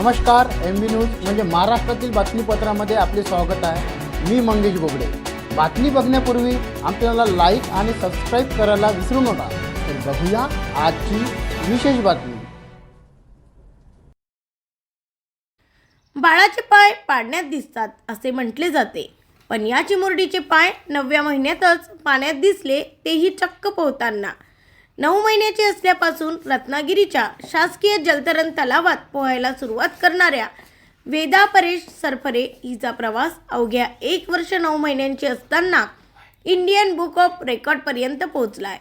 नमस्कार M B news म्हणजे महाराष्ट्रातील बातमीपत्रामध्ये आपले स्वागत आहे. मी मंगेश बोबडे. बातमी बघण्यापूर्वी आपल्याला लाईक आणि सबस्क्राईब करायला विसरू नका. तर बघूया आजची विशेष बातमी. बाळाचे पाय पाण्यात दिसतात असे म्हटले जाते. पण या चिमुरडीचे पाय नवव्या महिन्यातच पाण्यात दिसले तेही चक्क पोहताना. नऊ महिन्याचे असल्यापासून रत्नागिरीच्या शासकीय जलतरण तलावात पोहायला सुरुवात करणाऱ्या वेदा परेश सरफरे हिचा प्रवास अवघ्या एक वर्ष नऊ महिन्यांची असताना इंडियन बुक ऑफ रेकॉर्डपर्यंत पोहोचलाय.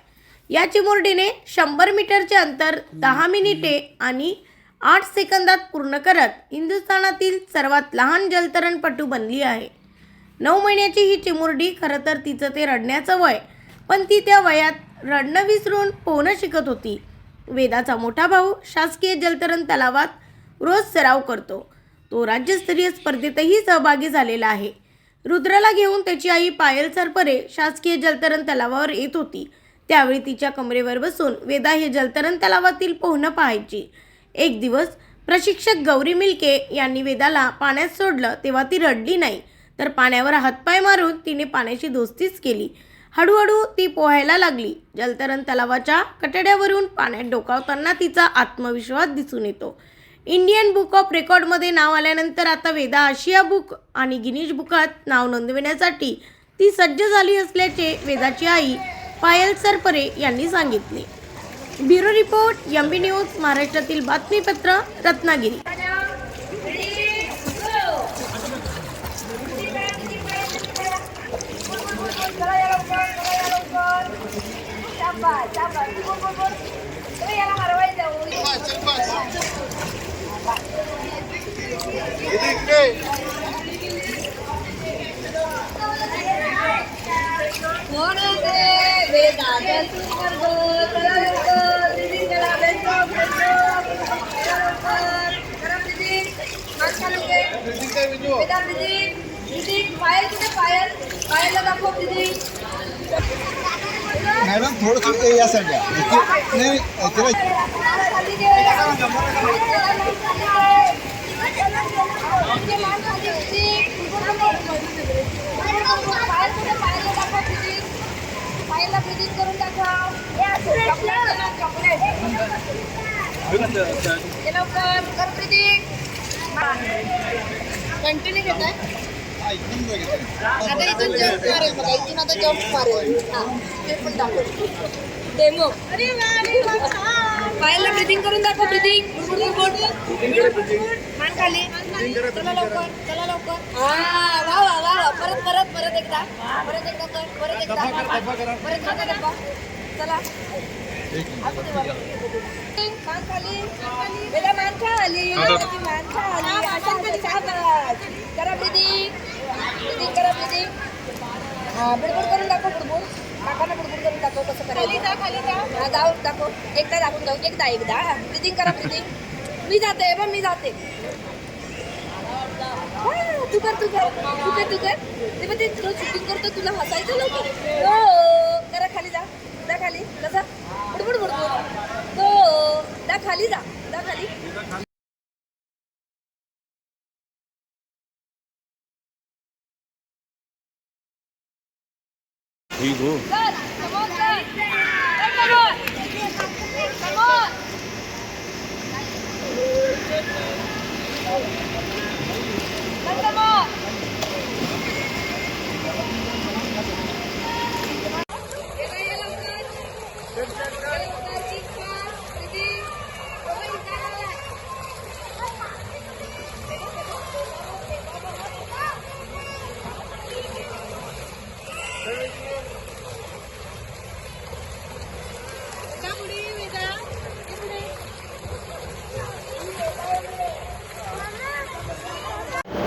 या चिमुरडीने शंभर मीटरचे अंतर दहा मिनिटे आणि आठ सेकंदात पूर्ण करत हिंदुस्थानातील सर्वात लहान जलतरणपटू बनली आहे. नऊ महिन्याची ही चिमुरडी खरं तर तिचं ते रडण्याचं वय पण ती त्या वयात रडणं विसरून पोहणं शिकत होती. वेदाचा मोठा भाऊ शासकीय जलतरण तलावात रोज सराव करतो. तो राज्यस्तरीय स्पर्धेतही सहभागी झालेला आहे. रुद्राला घेऊन त्याची आई पायल सरपरे शासकीय जलतरण तलावावर येत होती. त्यावेळी तिच्या कमरेवर बसून वेदा हे जलतरण तलावातील पोहणं पाहायची. एक दिवस प्रशिक्षक गौरी मिल्के यांनी वेदाला पाण्यात सोडलं तेव्हा ती रडली नाही तर पाण्यावर हातपाय मारून तिने पाण्याची दोस्तीच केली. हळूहळू ती पोहायला लागली. जलतरण तलावाच्या कटड्यावरून पाण्यात डोकावताना तिचा आत्मविश्वास दिसून येतो. इंडियन बुक ऑफ रेकॉर्डमध्ये नाव आल्यानंतर आता वेदा आशिया बुक आणि गिनीज बुकात नाव नोंदविण्यासाठी ती सज्ज झाली असल्याचे वेदाची आई पायल सरपरे यांनी सांगितले. Bureau report M B news महाराष्ट्रातील बातमीपत्र रत्नागिरी. पायल कुठे पायल पायलला दाखव दीदी मॅडम थोडंसं या. साईडला नाही करून कंटिन्यू घेत आहे आता इथून जम्प मारेल बघा. इथून आता जम्प मारेल. हा ते पण दाखव. डेमो पायाला ब्रिदिंग करून दाखव ब्रिदिंग मान खाली. चला लवकर चला लवकर. हा वा वा वा वा. परत परत परत एकदा. परत एकदा कर परत एकदा परत एकदा डब्बा चला. मान खाली. बेटा मान खाली. मान खाली. शाबास करा ब्रिदिंग ब्रिदिंग करा हा बुडबुड करून दाखव बुडबुड काकांना बुडबुड करून दाखव कसं करायचं. खाली जा जाऊ दाखव. एकदा दाखवून जाऊ. एकदा एकदा. ब्रिदिंग करा ब्रिदिंग मी जाते बघ मी जाते. तू कर तू कर. तू कर तू कर. ते पण ते तुला शूटिंग करतो तुला हसायचं लवकर. हो. Good. Come on, come on. Come on.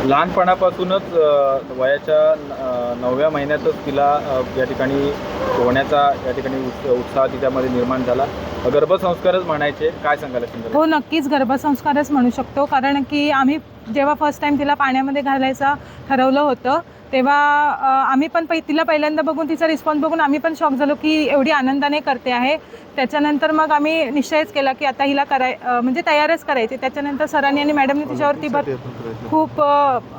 लहानपणापासूनच वयाच्या नवव्या महिन्यातच तिला या ठिकाणी पोहण्याचा या ठिकाणी उत्साह तिच्यामध्ये निर्माण झाला. गर्भसंस्कारच म्हणायचे. काय सांगायला हो नक्कीच गर्भसंस्कारच म्हणू शकतो. कारण की आम्ही जेव्हा फर्स्ट टाइम तिला पाण्यामध्ये घालायचं ठरवलं होतं तेव्हा आम्ही पण पै तिला पहिल्यांदा बघून तिचा रिस्पॉन्स बघून आम्ही पण शॉक झालो की एवढी आनंदाने करते आहे. त्याच्यानंतर मग आम्ही निश्चयच केला की आता हिला कराय म्हणजे तयारच करायची. त्याच्यानंतर सरांनी आणि मॅडमने तिच्यावरती भर खूप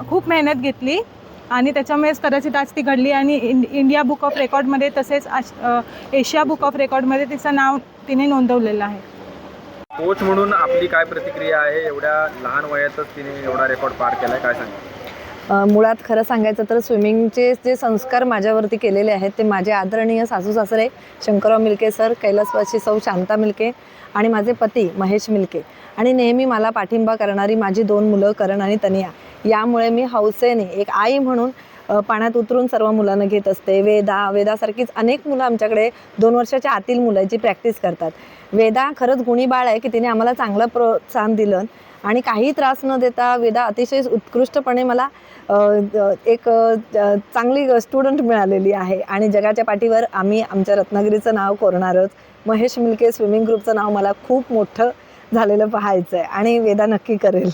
खूप मेहनत घेतली. आणि त्याच्यामुळेच कदाचित आज ती घडली आणि इंड इंडिया बुक ऑफ रेकॉर्डमध्ये तसेच एशिया बुक ऑफ रेकॉर्डमध्ये तिचं नाव तिने नोंदवलेलं आहे. कोच म्हणून आपली काय प्रतिक्रिया आहे? एवढ्या लहान वयातच तिने एवढा रेकॉर्ड पार केलाय काय सांगा अ, मुळात खरं सांगायचं तर स्विमिंगचे जे संस्कार माझ्यावरती केलेले आहेत ते माझे आदरणीय सासू सासरे शंकरराव मिल्के सर कैलासवासी सौ शांता मिल्के आणि माझे पती महेश मिल्के. आणि नेहमी मला पाठिंबा करणारी माझी दोन मुलं करण आणि तनिया. यामुळे मी हौसेने एक आई म्हणून पाण्यात उतरून सर्व मुलांना घेत असते. वेदा वेदासारखीच अनेक मुलं आमच्याकडे दोन वर्षाच्या आतील मुलं जी प्रॅक्टिस करतात. वेदा खरंच गुणी बाळ आहे की तिने आम्हाला चांगलं प्रोत्साहन दिलं. आणि काही त्रास न देता वेदा अतिशय उत्कृष्टपणे मला एक चांगली स्टुडंट मिळालेली आहे. आणि जगाच्या पाठीवर आम्ही आमच्या रत्नागिरीचं नाव कोरणारच. महेश मिल्के स्विमिंग ग्रुपचं नाव मला खूप मोठं झालेलं पाहायचं आहे आणि वेदा नक्की करेल.